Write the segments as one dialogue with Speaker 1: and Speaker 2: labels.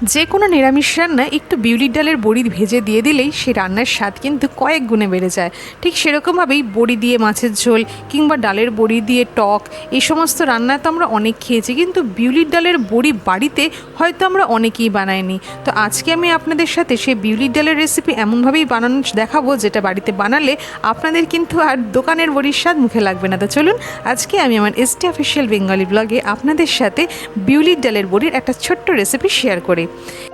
Speaker 1: যে কোনো নিরামিষ রান্না একটু বিউলির ডালের বড়ি ভেজে দিয়ে দিলেই সে রান্নার স্বাদ কিন্তু কয়েক গুণে বেড়ে যায়। ঠিক সেরকমভাবেই বড়ি দিয়ে মাছের ঝোল কিংবা ডালের বড়ি দিয়ে টক এই সমস্ত রান্না তো আমরা অনেক খেয়েছি, কিন্তু বিউলির ডালের বড়ি বাড়িতে হয়তো আমরা অনেকেই বানাইনি। তো আজকে আমি আপনাদের সাথে সেই বিউলির ডালের রেসিপি এমনভাবেই বানানো দেখাবো, যেটা বাড়িতে বানালে আপনাদের কিন্তু আর দোকানের বড়ির স্বাদ মুখে লাগবে না। তো চলুন, আজকে আমি আমার এসটি অফিসিয়াল বেঙ্গলি ব্লগে আপনাদের সাথে বিউলির ডালের বড়ির একটা ছোট্ট রেসিপি শেয়ার করি। way.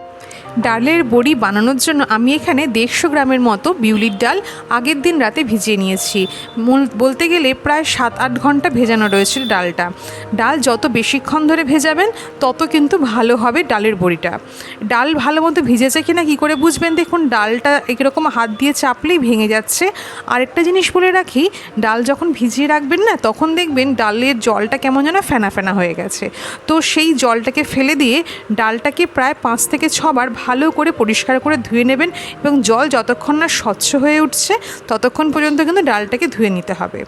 Speaker 1: ডালের বড়ি বানানোর জন্য আমি এখানে দেড়শো গ্রামের মতো বিউলির ডাল আগের দিন রাতে ভিজিয়ে নিয়েছি। মূল বলতে গেলে প্রায় সাত আট ঘণ্টা ভেজানো রয়েছে ডালটা। ডাল যত বেশিক্ষণ ধরে ভেজাবেন, তত কিন্তু ভালো হবে ডালের বড়িটা। ডাল ভালো মতো ভিজেছে কিনা কী করে বুঝবেন? দেখুন, ডালটা এরকম হাত দিয়ে চাপলেই ভেঙে যাচ্ছে। আরেকটা জিনিস বলে রাখি, ডাল যখন ভিজিয়ে রাখবেন না, তখন দেখবেন ডালের জলটা কেমন যেন ফেনা ফেনা হয়ে গেছে। তো সেই জলটাকে ফেলে দিয়ে ডালটাকে প্রায় পাঁচ থেকে ছবার ভালো করে পরিষ্কার করে ধুয়ে নেবেন এবং জল যতক্ষণ না স্বচ্ছ হয়ে উঠছে ততক্ষণ পর্যন্ত কিন্তু ডালটাকে ধুয়ে নিতে হবে।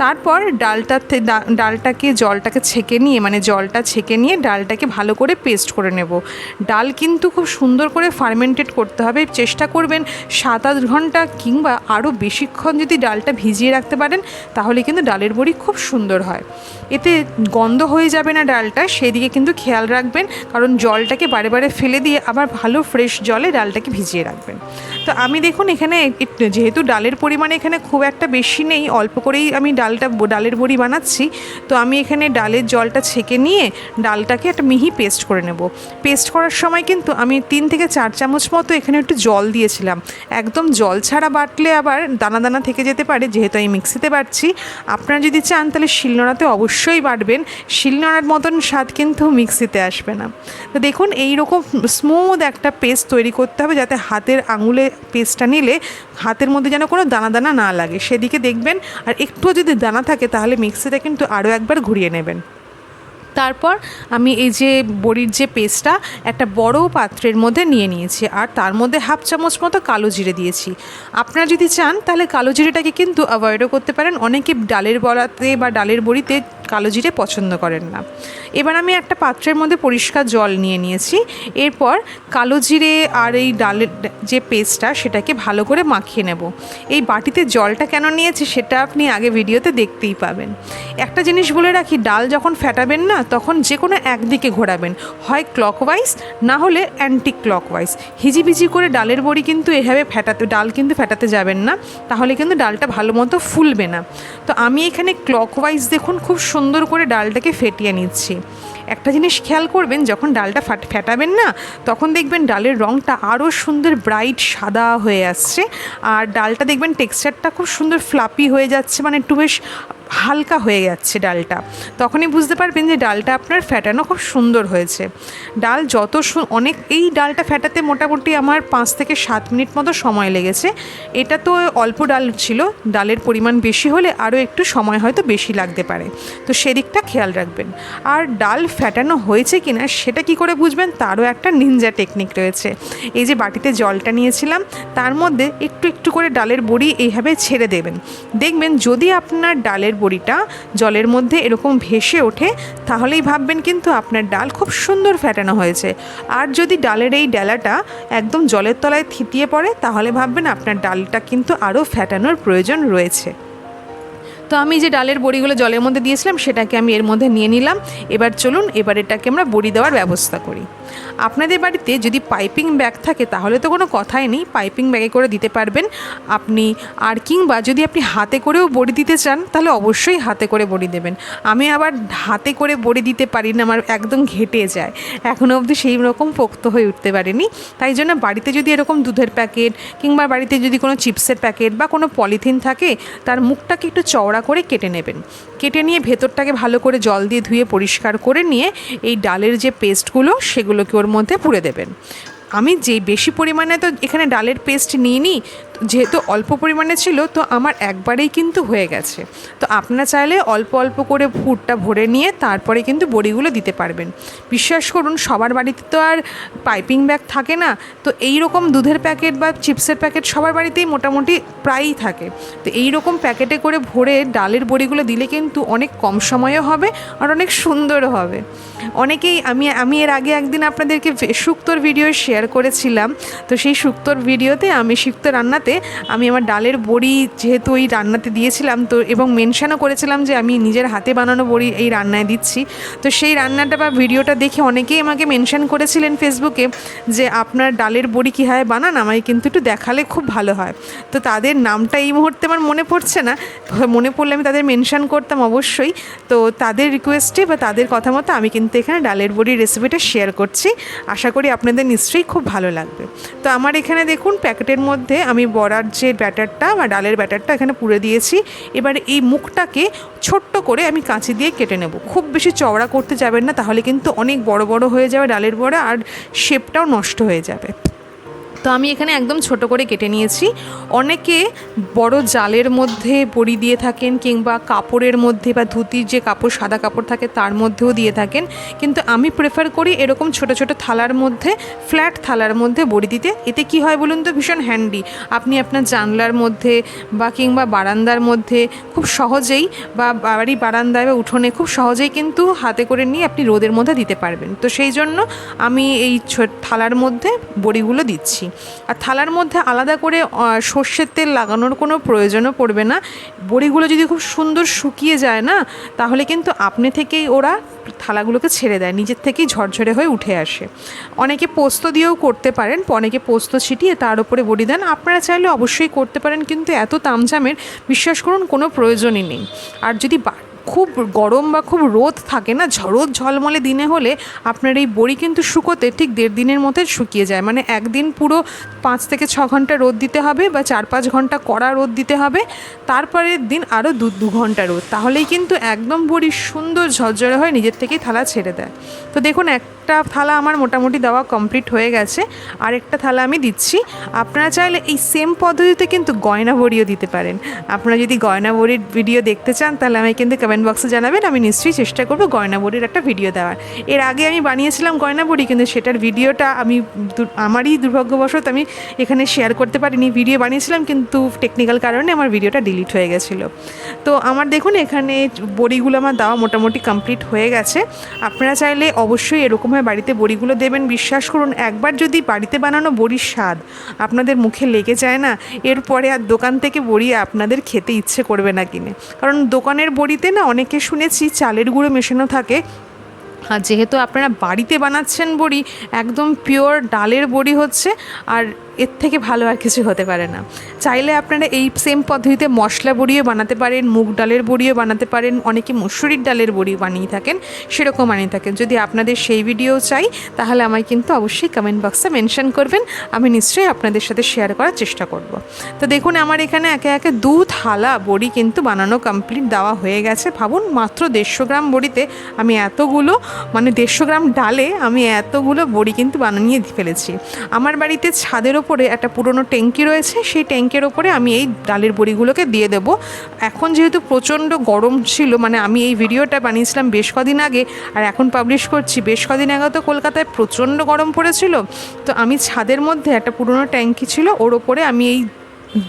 Speaker 1: তারপর ডালটাতে ডালটাকে, জলটাকে ছেঁকে নিয়ে মানে জলটা ছেঁকে নিয়ে ডালটাকে ভালো করে পেস্ট করে নেব। ডাল কিন্তু খুব সুন্দর করে ফার্মেন্টেড করতে হবে। চেষ্টা করবেন সাত আট ঘণ্টা কিংবা আরও বেশিক্ষণ যদি ডালটা ভিজিয়ে রাখতে পারেন, তাহলে কিন্তু ডালের বড়ি খুব সুন্দর হয়। এতে গন্ধ হয়ে যাবে না ডালটা, সেদিকে কিন্তু খেয়াল রাখবেন। কারণ জলটাকে বারে বারে ফেলে দিয়ে আবার ভালো ফ্রেশ জলে ডালটাকে ভিজিয়ে রাখবেন। তো আমি দেখুন এখানে যেহেতু ডালের পরিমাণ এখানে খুব একটা বেশি নেই, অল্প করেই আমি ডালটা, ডালের বড়ি বানাচ্ছি, তো আমি এখানে ডালের জলটা ছেঁকে নিয়ে ডালটাকে একটা মিহি পেস্ট করে নেব। পেস্ট করার সময় কিন্তু আমি তিন থেকে চার চামচ মতো এখানে একটু জল দিয়েছিলাম। একদম জল ছাড়া বাটলে আবার দানা দানা থেকে যেতে পারে, যেহেতু আমি মিক্সিতে বাটছি। আপনারা যদি চান তাহলে শিলনোড়াতে অবশ্যই বাটবেন। শিলনোড়ার মতন স্বাদ কিন্তু মিক্সিতে আসবে না। তো দেখুন এই রকম স্মুথ একটা পেস্ট তৈরি করতে হবে যাতে হাতের আঙুলে পেস্টটা নিলে হাতের মধ্যে যেন কোনো দানা দানা না লাগে। সেদিকে দেখবেন, আর একটুও যদি দানা থাকে তাহলে মিক্সিতে কিন্তু আরও একবার ঘুরিয়ে নেবেন। তারপর আমি এই যে বড়ির যে পেস্টটা একটা বড় পাত্রের মধ্যে নিয়ে নিয়েছি, আর তার মধ্যে হাফ চামচ মতো কালো জিরে দিয়েছি। আপনারা যদি চান তাহলে কালো জিরেটাকে কিন্তু অ্যাভয়েডও করতে পারেন। অনেকে ডালের বড়াতে বা ডালের বড়িতে কালো জিরে পছন্দ করেন না। এবার আমি একটা পাত্রের মধ্যে পরিষ্কার জল নিয়ে নিয়েছি। এরপর কালো জিরে আর এই ডালের যে পেস্টটা সেটাকে ভালো করে মাখিয়ে নেব। এই বাটিতে জলটা কেন নিয়েছি সেটা আপনি আগে ভিডিওতে দেখতেই পাবেন। একটা জিনিস বলে রাখি, ডাল যখন ফেটাবেন না, তখন যে কোনো একদিকে ঘোরাবেন। হয় ক্লকওয়াইজ না হলে অ্যান্টি ক্লকওয়াইজ হিজিবিজি করে ডালের বড়ি কিন্তু এভাবে ফেটাতে, ডাল কিন্তু ফেটাতে যাবেন না। তাহলে কিন্তু ডালটা ভালো মতো ফুলবে না। তো আমি এখানে ক্লকওয়াইজ দেখুন, খুব সুন্দর করে ডালটাকে ফেটিয়ে নিচ্ছি। একটা জিনিস খেয়াল করবেন, যখন ডালটা ফাট, ফেটাবেন না, তখন দেখবেন ডালের রঙটা আরও সুন্দর ব্রাইট সাদা হয়ে আসছে। আর ডালটা দেখবেন টেক্সচারটা খুব সুন্দর ফ্লাপি হয়ে যাচ্ছে মানে একটু বেশ হালকা হয়ে যাচ্ছে ডালটা। তখনই বুঝতে পারবেন যে ডালটা আপনার ফ্যাটানো খুব সুন্দর হয়েছে। ডাল যত অনেক, এই ডালটা ফ্যাটাতে মোটামুটি আমার পাঁচ থেকে সাত মিনিট মতো সময় লেগেছে। এটা তো অল্প ডাল ছিল, ডালের পরিমাণ বেশি হলে আরও একটু সময় হয়তো বেশি লাগতে পারে। তো সেদিকটা খেয়াল রাখবেন। আর ডাল ফ্যাটানো হয়েছে কিনা সেটা কি করে বুঝবেন? তারও একটা নিনজা টেকনিক রয়েছে। এই যে বাটিতে জলটা নিয়েছিলাম, তার মধ্যে একটু একটু করে ডালের বড়ি এইভাবে ছেড়ে দেবেন। দেখবেন যদি আপনার ডালের বড়িটা জলের মধ্যে এরকম ভেসে ওঠে, তাহলেই ভাববেন কিন্তু আপনার ডাল খুব সুন্দর ফ্যাটানো হয়েছে। আর যদি ডালের এই ডালাটা একদম জলের তলায় থিতিয়ে পড়ে, তাহলে ভাববেন আপনার ডালটা কিন্তু আরও ফ্যাটানোর প্রয়োজন রয়েছে। তো আমি যে ডালের বড়িগুলো জলের মধ্যে দিয়েছিলাম, সেটাকে আমি এর মধ্যে নিয়ে নিলাম। এবার চলুন, এবার এটাকে আমরা বড়ি দেওয়ার ব্যবস্থা করি। আপনাদের বাড়িতে যদি পাইপিং ব্যাগ থাকে, তাহলে তো কোনো কথাই নেই। পাইপিং ব্যাগে করে দিতে পারবেন। আপনি আর কিংবা যদি আপনি হাতে করেও বড়ি দিতে চান, তাহলে অবশ্যই হাতে করে বড়ি দেবেন। আমি আবার হাতে করে বড়ি দিতে পারি না, আমার একদম ঘেটে যায়। এখনও অবধি সেই রকম পোক্ত হয়ে উঠতে পারেনি। তাই জন্য বাড়িতে যদি এরকম দুধের প্যাকেট কিংবা বাড়িতে যদি কোনো চিপসের প্যাকেট বা কোনো পলিথিন থাকে, তার মুখটাকে একটু চওড়া করে কেটে নেবেন। কেটে নিয়ে ভেতরটাকে ভালো করে জল দিয়ে ধুয়ে পরিষ্কার করে নিয়ে এই ডালের যে পেস্টগুলো সেগুলোকে ওর মধ্যে পুড়ে দেবেন। আমি যে বেশি পরিমাণে তো এখানে ডালের পেস্ট নিয়ে তো যেহেতু অল্প পরিমাণে ছিল, তো আমার একবারেই কিন্তু হয়ে গেছে। তো আপনারা চাইলে অল্প অল্প করে ফুটটা ভরে নিয়ে তারপরে কিন্তু বড়িগুলো দিতে পারবেন। বিশ্বাস করুন, সবার বাড়িতে তো আর পাইপিং ব্যাগ থাকে না। তো এই রকম দুধের প্যাকেট বা চিপসের প্যাকেট সবার বাড়িতেই মোটামুটি প্রায়ই থাকে। তো এই রকম প্যাকেটে করে ভরে ডালের বড়িগুলো দিলে কিন্তু অনেক কম সময়ে হবে আর অনেক সুন্দরও হবে। অনেকেই, আমি আমি এর আগে একদিন আপনাদেরকে শুক্তোর ভিডিও শেয়ার করেছিলাম। তো সেই শুক্তোর ভিডিওতে আমি শুক্তো রান্নাতে আমি আমার ডালের বড়ি যেহেতু ওই রান্নাতে দিয়েছিলাম, তো এবং মেনশনও করেছিলাম যে আমি নিজের হাতে বানানো বড়ি এই রান্নায় দিচ্ছি। তো সেই রান্নাটা বা ভিডিওটা দেখে অনেকেই আমাকে মেনশন করেছিলেন ফেসবুকে যে আপনার ডালের বড়ি কীভাবে বানান, আমায় কিন্তু একটু দেখালে খুব ভালো হয়। তো তাদের নামটা এই মুহূর্তে আমার মনে পড়ছে না। মনে পড়লে আমি তাদের মেনশান করতাম অবশ্যই। তো তাদের রিকোয়েস্টে বা তাদের কথা মতো আমি কিন্তু এখানে ডালের বড়ির রেসিপিটা শেয়ার করছি। আশা করি আপনাদের নিশ্চয়ই খুব ভালো লাগবে। তো আমার এখানে দেখুন প্যাকেটের মধ্যে আমি বড়ার যে ব্যাটারটা বা ডালের ব্যাটারটা এখানে পুড়ে দিয়েছি, এবার এই মুখটাকে ছোট্ট করে আমি কাঁচি দিয়ে কেটে নেব। খুব বেশি চওড়া করতে যাবেন না, তাহলে কিন্তু অনেক বড় বড় হয়ে যাবে ডালের বড়া আর শেপটাও নষ্ট হয়ে যাবে। তো আমি এখানে একদম ছোট করে কেটে নিয়েছি। অনেকে বড় জালের মধ্যে বড়ি দিয়ে থাকেন কিংবা কাপড়ের মধ্যে বা ধুতির যে কাপড়, সাদা কাপড় থাকে তার মধ্যেও দিয়ে থাকেন। কিন্তু আমি প্রেফার করি এরকম ছোট ছোট থালার মধ্যে ফ্ল্যাট থালার মধ্যে বড়ি দিতে। এতে কি হয় বলুন তো, ভীষণ হ্যান্ডি আপনি আপনার জানলার মধ্যে বা কিংবা বারান্দার মধ্যে খুব সহজেই বা বাড়ি বারান্দায় বা উঠোনে খুব সহজেই কিন্তু হাতে করে নিয়ে আপনি রোদের মধ্যে দিতে পারবেন। তো সেই জন্য আমি এই থালার মধ্যে বড়িগুলো দিচ্ছি। আর থালার মধ্যে আলাদা করে সর্ষের তেল লাগানোর কোনো প্রয়োজনও পড়বে না। বড়িগুলো যদি খুব সুন্দর শুকিয়ে যায় না, তাহলে কিন্তু আপনি থেকেই ওরা থালাগুলোকে ছেড়ে দেয়, নিজের থেকেই ঝরঝরে হয়ে উঠে আসে। অনেকে পোস্ত দিয়েও করতে পারেন, অনেকে পোস্ত ছিটিয়ে তার উপরে বড়ি দেন। আপনারা চাইলে অবশ্যই করতে পারেন, কিন্তু এত তামঝামের, বিশ্বাস করুন, কোনো প্রয়োজনই নেই। আর যদি খুব গরম বা খুব রোদ থাকে না, ঝরোদ ঝলমলে দিনে হলে আপনার এই বড়ি কিন্তু শুকোতে ঠিক দেড় দিনের মধ্যে শুকিয়ে যায়। মানে একদিন পুরো পাঁচ থেকে ছ ঘণ্টা রোদ দিতে হবে বা চার পাঁচ ঘণ্টা কড়া রোদ দিতে হবে, তারপরের দিন আরও দু দু ঘণ্টা রোদ। তাহলেই কিন্তু একদম বড়ি সুন্দর ঝরঝরে হয়ে নিজের থেকেই থালা ছেড়ে দেয়। তো দেখুন, একটা থালা আমার মোটামুটি দেওয়া কমপ্লিট হয়ে গেছে। আর একটা থালা আমি দিচ্ছি। আপনারা চাইলে এই সেম পদ্ধতিতে কিন্তু গয়না বড়িও দিতে পারেন। আপনারা যদি গয়না বড়ির ভিডিও দেখতে চান, তাহলে আমি কিন্তু কমেন্ট বক্সে জানাবেন, আমি নিশ্চয়ই চেষ্টা করব গয়না বড়ির একটা ভিডিও দেওয়ার। এর আগে আমি বানিয়েছিলাম গয়না বড়ি কিন্তু সেটার ভিডিওটা আমি আমারই দুর্ভাগ্যবশত আমি এখানে শেয়ার করতে পারিনি। ভিডিও বানিয়েছিলাম, কিন্তু টেকনিক্যাল কারণে আমার ভিডিওটা ডিলিট হয়ে গেছিল। তো আমার দেখুন, এখানে বড়িগুলো আমার দেওয়া মোটামুটি কমপ্লিট হয়ে গেছে। আপনারা চাইলে অবশ্যই এরকমভাবে বাড়িতে বড়িগুলো দেবেন। বিশ্বাস করুন, একবার যদি বাড়িতে বানানো বড়ির স্বাদ আপনাদের মুখে লেগে যায় না, এরপরে আর দোকান থেকে বড়ি আপনাদের খেতে ইচ্ছে করবে না কিনে। কারণ দোকানের বড়িতে না অনেকে শুনেছি চালের গুঁড়ো মেশানো থাকে। আর যেহেতু আপনারা বাড়িতে বানাচ্ছেন বড়ি, একদম পিওর ডালের বড়ি হচ্ছে, আর এর থেকে ভালো আর কিছু হতে পারে না। চাইলে আপনারা এই সেম পদ্ধতিতে মশলা বড়িও বানাতে পারেন, মুগ ডালের বড়িও বানাতে পারেন, অনেকে মুসুরির ডালের বড়ি বানিয়ে থাকেন, সেরকম বানিয়ে থাকেন। যদি আপনাদের সেই ভিডিও চাই, তাহলে আমায় কিন্তু অবশ্যই কমেন্ট বক্সে মেনশন করবেন, আমি নিশ্চয়ই আপনাদের সাথে শেয়ার করার চেষ্টা করব। তো দেখুন, আমার এখানে একে একে দু থালা বড়ি কিন্তু বানানো কমপ্লিট দেওয়া হয়ে গেছে। ভাবুন, মাত্র দেড়শো গ্রাম বড়িতে আমি এতগুলো মানে দেড়শো গ্রাম ডালে আমি এতগুলো বড়ি কিন্তু বানিয়ে ফেলেছি। আমার বাড়িতে ছাদের ওপরে একটা পুরনো ট্যাঙ্কি রয়েছে, সেই ট্যাঙ্কের ওপরে আমি এই ডালের বড়িগুলোকে দিয়ে দেবো। এখন যেহেতু প্রচণ্ড গরম ছিল মানে আমি এই ভিডিওটা বানিয়েছিলাম বেশ কদিন আগে, আর এখন পাবলিশ করছি, বেশ কদিন আগে তো কলকাতায় প্রচণ্ড গরম পড়েছিল, তো আমি ছাদের মধ্যে একটা পুরনো ট্যাঙ্কি ছিল, ওর ওপরে আমি এই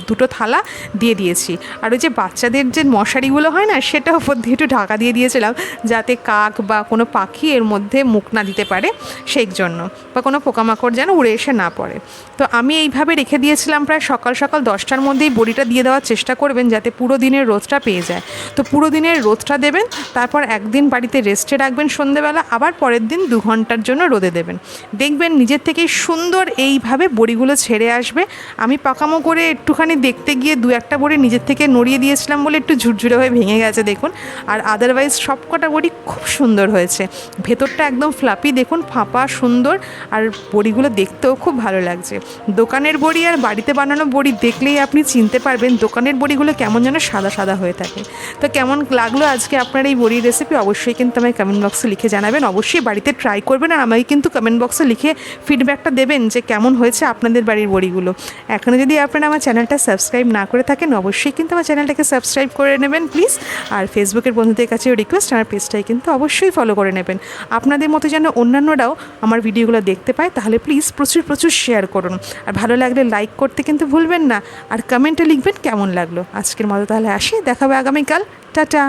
Speaker 1: দুটো থালা দিয়ে দিয়েছি। আর ওই যে বাচ্চাদের যে মশারিগুলো হয় না সেটা ওপর দিয়ে একটু ঢাকা দিয়ে দিয়েছিলাম যাতে কাক বা কোনো পাখি এর মধ্যে মুখ না দিতে পারে সেই জন্য বা কোনো পোকামাকড় যেন উড়ে এসে না পড়ে। তো আমি এইভাবে রেখে দিয়েছিলাম প্রায় সকাল সকাল দশটার মধ্যেই বড়িটা দিয়ে দেওয়ার চেষ্টা করবেন যাতে পুরো দিনের রোদটা পেয়ে যায়। তো পুরো দিনের রোদটা দেবেন, তারপর একদিন বাড়িতে রেস্টে রাখবেন সন্ধেবেলা, আবার পরের দিন দু ঘণ্টার জন্য রোদে দেবেন। দেখবেন নিজের থেকেই সুন্দর এইভাবে বড়িগুলো ছেড়ে আসবে। আমি পাকামো করে একটুখানি দেখতে গিয়ে দু একটা বড়ি নিজের থেকে নড়িয়ে দিয়েছিলাম বলে একটু ঝুরঝুরে হয়ে ভেঙে গেছে, দেখুন। আর আদারওয়াইজ সব কটা বড়ি খুব সুন্দর হয়েছে। ভেতরটা একদম ফ্লাপি দেখুন, ফাঁপা, সুন্দর। আর বড়িগুলো দেখতেও খুব ভালো লাগছে। দোকানের বড়ি আর বাড়িতে বানানো বড়ি দেখলেই আপনি চিনতে পারবেন দোকানের বড়িগুলো কেমন যেন সাদা সাদা হয়ে থাকে। তো কেমন লাগল আজকে আপনার এই বড়ির রেসিপি অবশ্যই কিন্তু আমায় কমেন্ট বক্সে লিখে জানাবেন। অবশ্যই বাড়িতে ট্রাই করবেন আর আমাকে কিন্তু কমেন্ট বক্সে লিখে ফিডব্যাকটা দেবেন যে কেমন হয়েছে আপনাদের বাড়ির বড়িগুলো। এখনও যদি আপনারা আমার চ্যানেল চ্যানেলটা সাবস্ক্রাইব না করে থাকেন, অবশ্যই কিন্তু আমার চ্যানেলটাকে সাবস্ক্রাইব করে নেবেন, প্লিজ। আর ফেসবুকের বন্ধুদের কাছেও রিকোয়েস্ট আমার পেজটাই কিন্তু অবশ্যই ফলো করে নেবেন। আপনাদের মতো যেন অন্যান্যরাও আমার ভিডিওগুলো দেখতে পায়, তাহলে প্লিজ প্রচুর প্রচুর শেয়ার করুন। আর ভালো লাগলে লাইক করতে কিন্তু ভুলবেন না। আর কমেন্টে লিখবেন কেমন লাগল। আজকের মতো তাহলে আসি, দেখাবে আগামীকাল। টাটা!